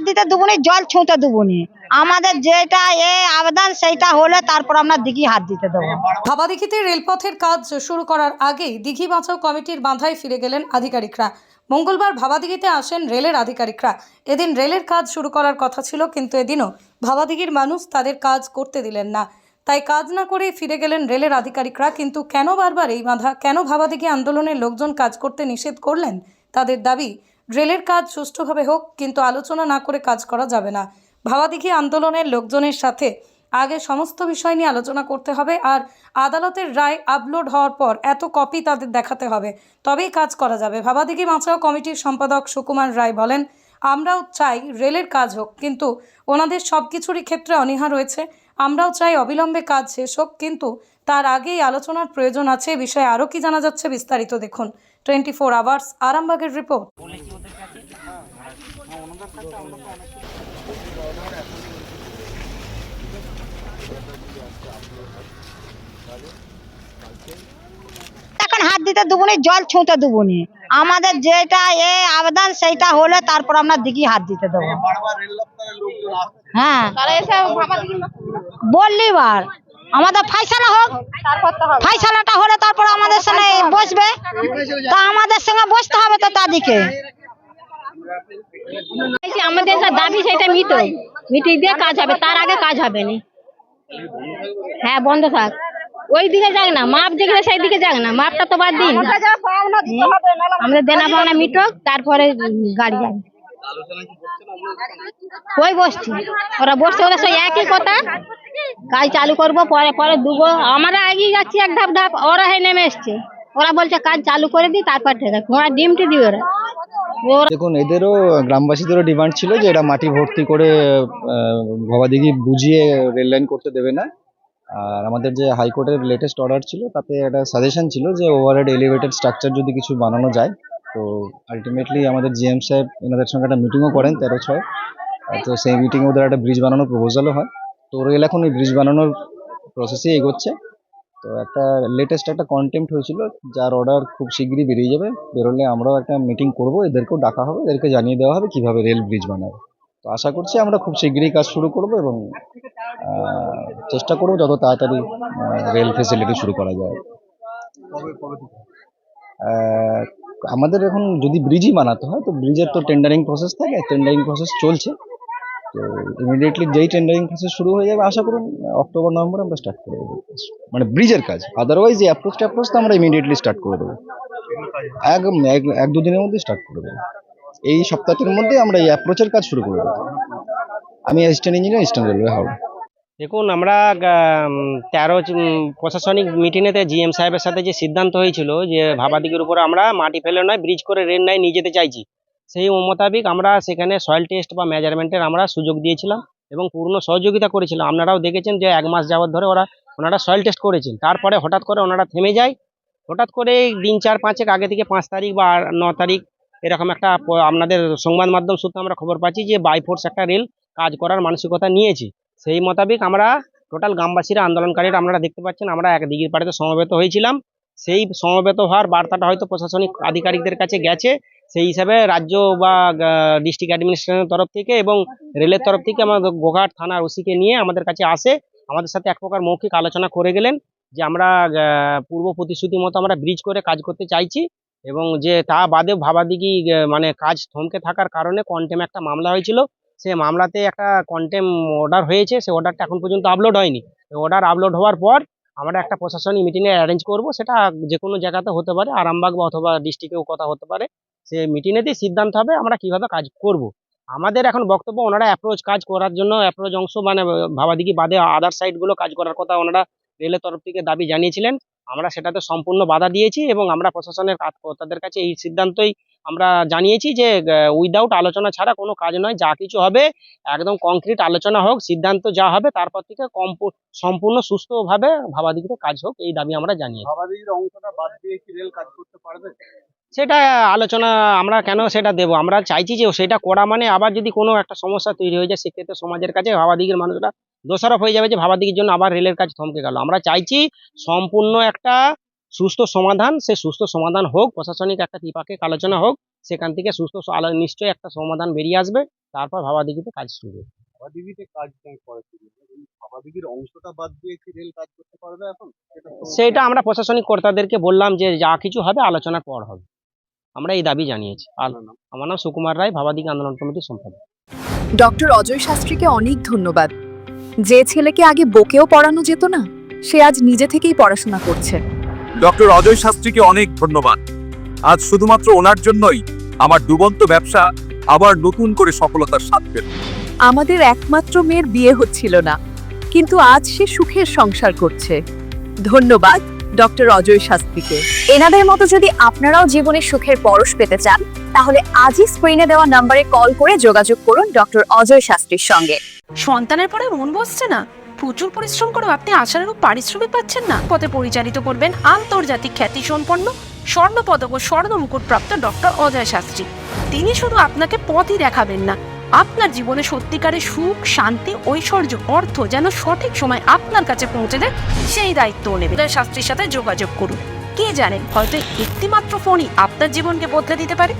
হাত দিতে দেবনি জল ছুঁতে দেবনি আমাদের যেটা এ আবেদন, সেইটা হলে তারপর আমরা দিঘি হাত দিতে দেবো। ভাবাদিঘিতে রেলপথের কাজ শুরু করার আগেই দিঘি বাঁচাও কমিটির বাঁধায় ফিরে গেলেন আধিকারিকরা। মঙ্গলবার ভাবাদিঘিতে আসেন রেলের আধিকারিকরা। এদিন রেলের কাজ শুরু করার কথা ছিল, কিন্তু এদিনও ভাবাদিঘির মানুষ তাদের কাজ করতে দিলেন না। তাই কাজ না করেই ফিরে গেলেন রেলের আধিকারিকরা, কিন্তু কেন বারবার এই বাধা, কেন ভাবাদিঘি আন্দোলনের লোকজন কাজ করতে নিষেধ করলেন তাদের দাবি? রেলের কাজ সুষ্ঠুভাবে হোক, কিন্তু আলোচনা না করে কাজ করা যাবে না। ভাবাদিঘি আন্দোলনের লোকজনের সাথে আগে সমস্ত বিষয় নিয়ে আলোচনা করতে হবে আর আদালতের রায় আপলোড হওয়ার পর এত কপি তাদের দেখাতে হবে, তবেই কাজ করা যাবে। ভাবাদিঘি বাঁচাও কমিটির সম্পাদক সুকুমার রায় বলেন, আমরাও চাই রেলের কাজ হোক, কিন্তু ওনাদের সব কিছুরই ক্ষেত্রে অনীহা রয়েছে। আমরাও চাই অবিলম্বে কাজ শেষ হোক, কিন্তু তার আগেই আলোচনার প্রয়োজন আছে বিষয়ে আরও কি জানা যাচ্ছে বিস্তারিত দেখুন। টোয়েন্টি ফোর আওয়ার্স, আরামবাগের রিপোর্ট। এখন হাত দিতে দেবনি জল ছুঁতে দেবনি। আমাদের যেটা এ আবেদন সেইটা হলে তারপর আমরা দিঘি হাত দিতে দেবো। হ্যাঁ। বললি বার। আমাদের ফাইসালা হোক। ফাইসালাটা হলে তারপর আমাদের সঙ্গে বসবে। তা আমাদের সঙ্গে বসতে হবে তো তাদিকে। আমাদের যা দাবি সেটা মিটো মিটিয়ে দিয়ে কাজ হবে তার আগে কাজ হবে না। হ্যাঁ বন্ধ থাক। ওই দিকে যাক না মাপ যেখানে সেই দিকে যাক না মাপটা তো বাদ দিন। আমাদের দেনা পাওনা মিটক তারপরে গাড়ি যাবে। ওই বসছি। ওরা বসছে ওরা সেই একই কথা। কাজ চালু করব পরে পরে দুবো। আমরা এগিয়ে যাচ্ছি এক ধাপ ধাপ ওরা হয়ে নেমে এসছে। ওরা বলছে কাজ চালু করে দিই তারপর ঠিক আছে ওরা ডিমটি দিবে ওরা। দেখুন, এদেরও গ্রামবাসীদেরও ডিমান্ড ছিল যে এটা মাটি ভর্তি করে ভবাদিঘি বুঝিয়ে রেল লাইন করতে দেবে না। আর আমাদের যে হাইকোর্টের লেটেস্ট অর্ডার ছিল, তাতে একটা সাজেশন ছিল যে ওভারহেড এলিভেটেড স্ট্রাকচার যদি কিছু বানানো যায়, তো আলটিমেটলি আমাদের জিএম সাহেব এনাদের সঙ্গে একটা মিটিংও করেন তেরো ছয়। তো সেই মিটিংয়ে ওদের একটা ব্রিজ বানানোর প্রপোজালও হয়। তো রেল এখন ওই ব্রিজ বানানোর প্রসেসে এগোচ্ছে। তো একটা লেটেস্ট একটা কন্টেম্প হয়েছিল, যার অর্ডার খুব শীঘ্রই বেরিয়ে যাবে। বেরোলে আমরাও একটা মিটিং করব, এদেরকেও ডাকা হবে, এদেরকে জানিয়ে দেওয়া হবে কীভাবে রেল ব্রিজ বানাবে। তো আশা করছি আমরা খুব শীঘ্রই কাজ শুরু করব এবং চেষ্টা করব যত তাড়াতাড়ি রেল ফেসিলিটি শুরু করা যায়। আমাদের এখন যদি ব্রিজই বানাতে হয়, তো ব্রিজের তো টেন্ডারিং প্রসেস থাকে টেন্ডারিং প্রসেস চলছে। তো ইমিডিয়েটলি যেই টেন্ডারিং প্রসেস শুরু হয়ে যাবে, আশা করুন অক্টোবর নভেম্বর আমরা স্টার্ট করে দেবো। মানে ব্রিজের কাজ। আদারওয়াইজ এই অ্যাপ্রোচ ট্যাপ্রোচ তো আমরা ইমিডিয়েটলি স্টার্ট করে দেবো। এক, এক- দুদিনের মধ্যে স্টার্ট করে দেবো। এই সপ্তাহটির মধ্যে আমরা এই অ্যাপ্রোচের কাজ শুরু করে দেবো আমি assistant engineer eastern railway Howrah দেখুন, আমরা তেরো প্রশাসনিক মিটিংয়েতে জিএম সাহেবের সাথে যে সিদ্ধান্ত হয়েছিল, যে ভাবাদিগের উপর আমরা মাটি ফেলে নয় ব্রিজ করে রেল নাই নিয়ে যেতে চাইছি। সেই মোতাবেক আমরা সেখানে সয়েল টেস্ট বা মেজারমেন্টের আমরা সুযোগ দিয়েছিলাম এবং পূর্ণ সহযোগিতা করেছিলাম। আপনারাও দেখেছেন যে এক মাস যাওয়ার ধরে ওরা ওনারা সয়েল টেস্ট করেছেন। তারপরে হঠাৎ করে ওনারা থেমে যায়। হঠাৎ করে দিন চার পাঁচেক আগে থেকে পাঁচ তারিখ বা ন তারিখ এরকম একটা আপনাদের সংবাদ মাধ্যম সূত্রে আমরা খবর পাচ্ছি যে বাইফোর্স একটা রেল কাজ করার মানসিকতা নিয়েছে। সেই মোতাবেক আমরা টোটাল গ্রামবাসীরা আন্দোলনকারীরা আপনারা দেখতে পাচ্ছেন আমরা এক দিঘির পাড়েতে সমবেত হয়েছিলাম। সেই সমবেত হওয়ার বার্তাটা হয়তো প্রশাসনিক আধিকারিকদের কাছে গেছে। সেই হিসাবে রাজ্য বা ডিস্ট্রিক্ট অ্যাডমিনিস্ট্রেশনের তরফ থেকে এবং রেলের তরফ থেকে আমাদের গোঘাট থানার ওসিকে নিয়ে আমাদের কাছে আসে। আমাদের সাথে এক প্রকার মৌখিক আলোচনা করে গেলেন যে আমরা পূর্ব প্রতিশ্রুতি মতো আমরা ব্রিজ করে কাজ করতে চাইছি এবং যে তা বাদেও ভাবাদিঘি আহ, মানে কাজ থমকে থাকার কারণে কন্টেম একটা মামলা হয়েছিল। সে মামলাতে একটা কন্টেম অর্ডার হয়েছে। সে অর্ডারটা এখন পর্যন্ত আপলোড হয়নি। অর্ডার আপলোড হওয়ার পর আমরা একটা প্রশাসনিক মিটিংয়ে অ্যারেঞ্জ করব। সেটা যে কোনো জায়গাতে হতে পারে আরামবাগ বা অথবা ডিস্ট্রিক্টেও কথা হতে পারে। সে মিটিংয়েতেই সিদ্ধান্ত হবে আমরা কীভাবে কাজ করব। আমাদের এখন বক্তব্য ওনারা অ্যাপ্রোচ কাজ করার জন্য অ্যাপ্রোচ অংশ মানে ভাবাদিঘি বাদে আদার সাইডগুলো কাজ করার কথা ওনারা রেলের তরফ থেকে দাবি জানিয়েছিলেন। আমরা সেটাতে সম্পূর্ণ বাধা দিয়েছি এবং আমরা প্রশাসনের কর্তাদের কাছে এই সিদ্ধান্তই আমরা জানিয়েছি যে উইদাউট আলোচনা ছাড়া কোনো কাজ নয়, যা কিছু হবে একদম কংক্রিট আলোচনা হোক, সিদ্ধান্ত যা হবে তারপর থেকে কম্পু- সম্পূর্ণ সুস্থভাবে ভাবাদিঘিতে কাজ হোক, এই দাবি আমরা জানিয়েছি। অংশটা বাদ দিয়ে কি রেল কাজ করতে পারবে? সেটা আলোচনা আমরা কেন সেটা দেবো? আমরা চাইছি যে সেটা করা মানে আবার যদি কোনো একটা সমস্যা তৈরি হয়ে যায় সেক্ষেত্রে সমাজের কাছে ভাবাদিঘির মানুষরা দোষারোপ হয়ে যাবে যে ভাবাদিঘির জন্য আবার রেলের কাজ থমকে গেল। আমরা চাইছি সম্পূর্ণ একটা সুস্থ সমাধান সে সুস্থ সমাধান হোক প্রশাসনিক একটা ত্রিপাক্ষিক আলোচনা হোক সেখান থেকে সুস্থ নিশ্চয়ই একটা সমাধান বেরিয়ে আসবে তারপর ভাবাদিঘিতে কাজ শুরু হবে। ভাবাদিঘিতে কাজ নাই করে কি ভাবাদিঘির অংশটা বাদ দিয়ে কি রেল কাজ করতে পারবে এখন? সেটা আমরা প্রশাসনিক কর্তাদেরকে বললাম যে যা কিছু হবে আলোচনা পর হবে। আমরা এই দাবি জানিয়েছি। আর আমার নাম সুকুমার রায় ভাবাদিক আন্দোলন কমিটির সম্পাদক। ডক্টর অজয় শাস্ত্রীকে অনেক ধন্যবাদ। যে ছেলেকে আগে বকেও পড়ানো যেত না সে আজ নিজে থেকেই পড়াশোনা করছে। ডক্টর অজয় শাস্ত্রীকে অনেক ধন্যবাদ। আজ শুধুমাত্র ওনার জন্যই আমার ডুবন্ত ব্যবসা আবার নতুন করে সফলতার স্বাদ পেল। আমাদের একমাত্র মেয়ের বিয়ে হচ্ছিল না কিন্তু আজ সে সুখের সংসার করছে। ধন্যবাদ। ডক্টর অজয় শাস্ত্রীকে। এনাদের মতো যদি আপনারাও জীবনে সুখের পরশ পেতে চান তাহলে আজই স্ক্রিনে দেওয়া নম্বরে কল করে যোগাযোগ করুন ডক্টর অজয় শাস্ত্রীর সঙ্গে। সন্তানের পরে মন বসছে না। প্রচুর পরিশ্রম করেও আপনি আশানুরূপ পারিশ্রমিক পাচ্ছেন না। পথে পরিচালিত করবেন আন্তর্জাতিক খ্যাতি সম্পন্ন স্বর্ণ পদক ও স্বর্ণ মুকুট প্রাপ্ত ডক্টর অজয় শাস্ত্রী। তিনি শুধু আপনাকে পথই দেখাবেন না আপনার জীবনে সত্যিকারের সুখ, শান্তি, ঐশ্বর্য, অর্থ যেন সঠিক সময় আপনার কাছে পৌঁছে দেয়, সেই দায়িত্ব নেবে শাস্ত্রীর সাথে যোগাযোগ করুন। কে জানেন হয়তো একটিমাত্র ফোনই আপনার জীবনকে বদলে দিতে পারে।